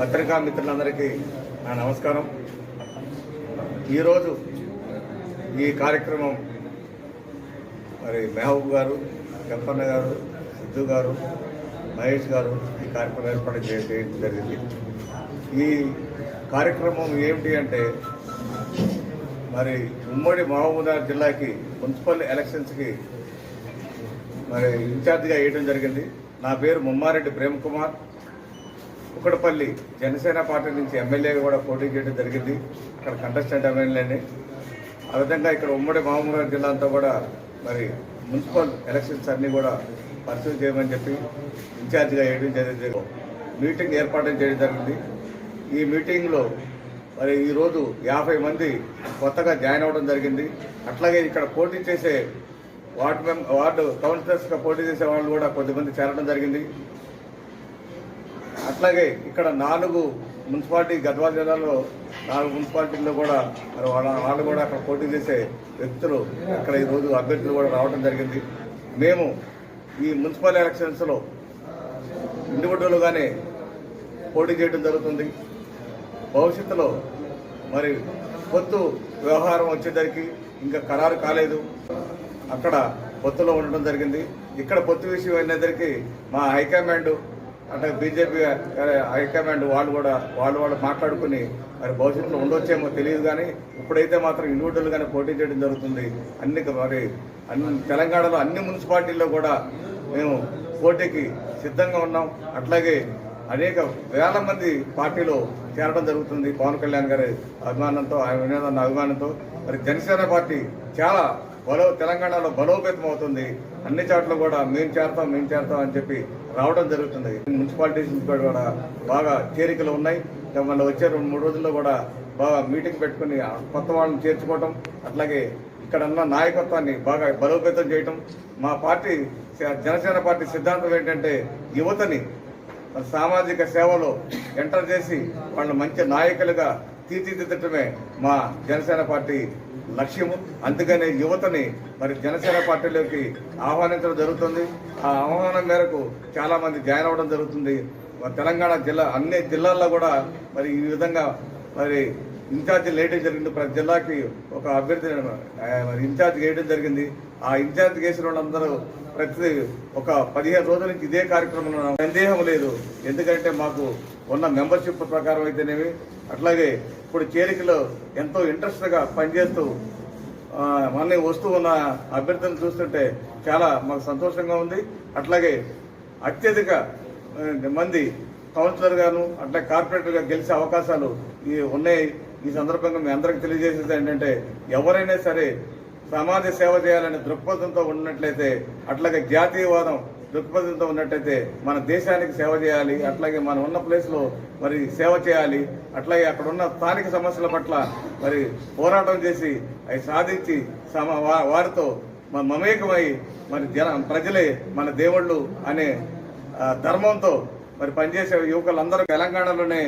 పత్రికా మిత్రులందరికీ నా నమస్కారం. ఈరోజు ఈ కార్యక్రమం మరి మెహబూబ్ గారు గంపన్న గారు సిద్ధు గారు మహేష్ గారు ఈ కార్యక్రమం ఏర్పాటు చేయడం జరిగింది. ఈ కార్యక్రమం ఏమిటి అంటే మరి ఉమ్మడి మహబూబ్నగర్ జిల్లాకి మున్సిపల్ ఎలక్షన్స్కి మరి ఇన్ఛార్జిగా వేయడం జరిగింది. నా పేరు ముమ్మారెడ్డి ప్రేమ్ కుమార్ కుక్కడపల్లి జనసేన పార్టీ నుంచి ఎమ్మెల్యేగా కూడా పోటీ చేయడం జరిగింది. అక్కడ కంటెస్టెంట్ ఎమ్మెల్యేని. ఆ విధంగా ఇక్కడ ఉమ్మడి మహబూబ్నగర్ జిల్లా అంతా కూడా మరి మున్సిపల్ ఎలక్షన్స్ అన్నీ కూడా పరిశీలన చేయమని చెప్పి ఇన్ఛార్జిగా వేయడం జరిగింది. మీటింగ్ ఏర్పాటు చేయడం జరిగింది. ఈ మీటింగ్లో మరి ఈరోజు యాభై మంది కొత్తగా జాయిన్ అవ్వడం జరిగింది. అట్లాగే ఇక్కడ పోటీ చేసే వార్డు మెం వార్డు కౌన్సిలర్స్గా పోటీ చేసే వాళ్ళు కూడా కొద్దిమంది చేరడం జరిగింది. అట్లాగే ఇక్కడ నాలుగు మున్సిపాలిటీ గద్వాల జిల్లాలో నాలుగు మున్సిపాలిటీల్లో కూడా మరి వాళ్ళ వాళ్ళు కూడా అక్కడ పోటీ చేసే వ్యక్తులు ఇక్కడ ఈరోజు అభ్యర్థులు కూడా రావడం జరిగింది. మేము ఈ మున్సిపల్ ఎలక్షన్స్లో ఇండివిజువల్గానే పోటీ చేయడం జరుగుతుంది. భవిష్యత్తులో మరి పొత్తు వ్యవహారం వచ్చేసరికి ఇంకా ఖరారు కాలేదు. అక్కడ పొత్తులో ఉండడం జరిగింది. ఇక్కడ పొత్తు విషయం అయినసరికి మా హైకమాండ్ అంటే బీజేపీ హైకమాండ్ వాళ్ళు కూడా వాళ్ళు వాళ్ళు మాట్లాడుకుని మరి భవిష్యత్తులో ఉండొచ్చేమో తెలియదు కానీ ఇప్పుడైతే మాత్రం ఇండివిజువల్గానే పోటీ చేయడం జరుగుతుంది. అన్ని మరి అన్ని తెలంగాణలో అన్ని మున్సిపాలిటీల్లో కూడా మేము పోటీకి సిద్ధంగా ఉన్నాం. అట్లాగే అనేక వేల మంది పార్టీలో చేరడం జరుగుతుంది. పవన్ కళ్యాణ్ గారి అభిమానంతో ఆయన వినోదన్న అభిమానంతో. మరి జనసేన పార్టీ చాలా బలో తెలంగాణలో బలోపేతం అవుతుంది. అన్ని చోట్ల కూడా మేము చేరతాం మేము చేరతాం అని చెప్పి రావడం జరుగుతుంది. మున్సిపాలిటీస్ కూడా బాగా చేరికలు ఉన్నాయి. మళ్ళీ వచ్చే రెండు మూడు రోజుల్లో కూడా బాగా మీటింగ్ పెట్టుకుని కొత్త వాళ్ళని చేర్చుకోవటం అట్లాగే ఇక్కడ ఉన్న నాయకత్వాన్ని బాగా బలోపేతం చేయటం. మా పార్టీ జనసేన పార్టీ సిద్ధాంతం ఏంటంటే యువతని సామాజిక సేవలో ఎంటర్ చేసి వాళ్ళని మంచి నాయకులుగా తీర్చిదిద్దటమే మా జనసేన పార్టీ లక్ష్యము. అందుకనే యువతని మరి జనసేన పార్టీలోకి ఆహ్వానించడం జరుగుతుంది. ఆ ఆహ్వానం మేరకు చాలామంది జాయిన్ అవ్వడం జరుగుతుంది. తెలంగాణ జిల్లా అన్ని జిల్లాల్లో కూడా మరి ఈ విధంగా మరి ఇన్ఛార్జి వేయడం జరిగింది. ప్రతి జిల్లాకి ఒక అభ్యర్థి ఇన్ఛార్జ్ వేయడం జరిగింది. ఆ ఇన్ఛార్జ్ చేసిన వాళ్ళందరూ ప్రతి ఒక పదిహేను రోజుల నుంచి ఇదే కార్యక్రమంలో సందేహం లేదు. ఎందుకంటే మాకు ఉన్న మెంబర్షిప్ ప్రకారం అయితేనేమి అట్లాగే ఇప్పుడు చేరికలో ఎంతో ఇంట్రెస్ట్గా పనిచేస్తూ మళ్ళీ వస్తూ ఉన్న అభ్యర్థులను చూస్తుంటే చాలా మాకు సంతోషంగా ఉంది. అట్లాగే అత్యధిక మంది కౌన్సిలర్ గాను అట్లా కార్పొరేటర్గా గెలిచే అవకాశాలు ఈ ఉన్నాయి. ఈ సందర్భంగా మీ అందరికి తెలియజేసేది ఏంటంటే ఎవరైనా సరే సమాజ సేవ చేయాలనే దృక్పథంతో ఉన్నట్లయితే అట్లాగే జాతీయవాదం దృక్పథంతో ఉన్నట్టయితే మన దేశానికి సేవ చేయాలి అట్లాగే మనం ఉన్న ప్లేస్లో మరి సేవ చేయాలి అట్లాగే అక్కడ ఉన్న స్థానిక సమస్యల పట్ల మరి పోరాటం చేసి అవి సాధించి సమ వారితో మ- మమేకమై మరి జన ప్రజలే మన దేవుళ్ళు అనే ధర్మంతో మరి పనిచేసే యువకులందరూ తెలంగాణలోనే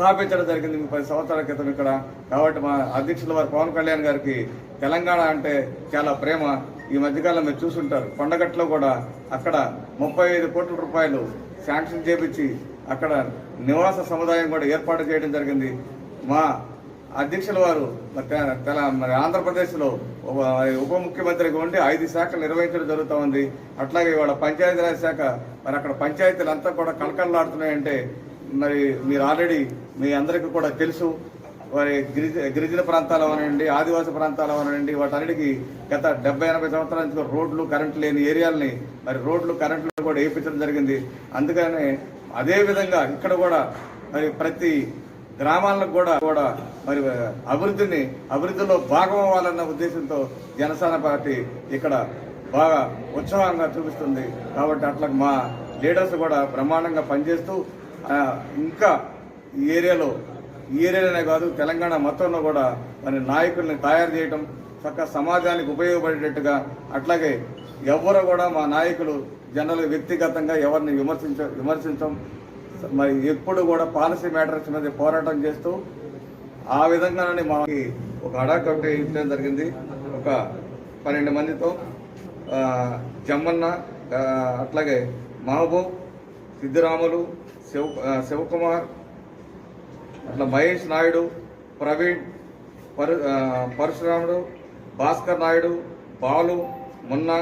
స్థాపించడం జరిగింది. పది సంవత్సరాల క్రితం ఇక్కడ. కాబట్టి మా అధ్యక్షుల వారు పవన్ కళ్యాణ్ గారికి తెలంగాణ అంటే చాలా ప్రేమ. ఈ మధ్యకాలం మీరు చూసుంటారు. కొండగట్లో కూడా అక్కడ ముప్పై ఐదు కోట్ల రూపాయలు శాంక్షన్ చేపించి అక్కడ నివాస సముదాయం కూడా ఏర్పాటు చేయడం జరిగింది. మా అధ్యక్షుల వారు మరి తెల మరి ఆంధ్రప్రదేశ్లో ఉప- ఉప ముఖ్యమంత్రిగా ఉండి ఐదు శాఖలు నిర్వహించడం జరుగుతూ ఉంది. అట్లాగే ఇవాళ పంచాయతీరాజ్ శాఖ. మరి అక్కడ పంచాయతీలు అంతా కూడా కలకలలాడుతున్నాయంటే మరి మీరు ఆల్రెడీ మీ అందరికీ కూడా తెలుసు. మరి గిరిజ గిరిజన ప్రాంతాలు అవనండి ఆదివాసీ ప్రాంతాలు అవనండి వాటన్నిటికి గత డెబ్బై ఎనభై సంవత్సరాల నుంచి రోడ్లు కరెంట్ లేని ఏరియాలని మరి రోడ్లు కరెంట్లు కూడా వేయించడం జరిగింది. అందుకనే అదే విధంగా ఇక్కడ కూడా మరి ప్రతి గ్రామాలకు కూడా కూడా మరి అభివృద్ధిని అభివృద్ధిలో భాగం అవ్వాలన్న ఉద్దేశంతో జనసేన పార్టీ ఇక్కడ బాగా ఉత్సాహంగా చూపిస్తుంది. కాబట్టి అట్లా మా లీడర్స్ కూడా బ్రహ్మాండంగా పనిచేస్తూ ఇంకా ఈ ఏరియాలో ఈ ఏరియాలోనే కాదు తెలంగాణ మొత్తంలో కూడా మరి నాయకుల్ని తయారు చేయటం చక్క సమాజానికి ఉపయోగపడేటట్టుగా అట్లాగే ఎవరు కూడా మా నాయకులు జనరల్ వ్యక్తిగతంగా ఎవరిని విమర్శించ విమర్శించం. మరి ఎప్పుడు కూడా పాలసీ మ్యాటర్స్ మీద పోరాటం చేస్తూ ఆ విధంగానే మాకి ఒక అడా కమిటీ జరిగింది. ఒక పన్నెండు మందితో జమ్మన్న అట్లాగే మహబూబ్ సిద్ధిరాములు శివ శివకుమార్ అట్లా మహేష్ నాయుడు ప్రవీణ్ పరు పరశురాముడు భాస్కర్ నాయుడు బాలు మున్నా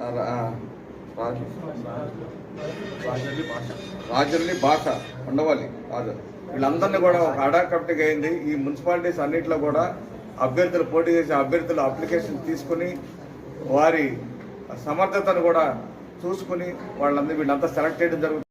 ఆ, రాజుల్ని భాష ఉండవాలి రాజు. వీళ్ళందరినీ కూడా ఒక అడా అయింది. ఈ మున్సిపాలిటీస్ అన్నింటిలో కూడా అభ్యర్థులు పోటీ చేసే అభ్యర్థుల అప్లికేషన్ తీసుకుని వారి సమర్థతను కూడా చూసుకుని వాళ్ళందరూ వీళ్ళంతా సెలెక్ట్ చేయడం జరుగుతుంది.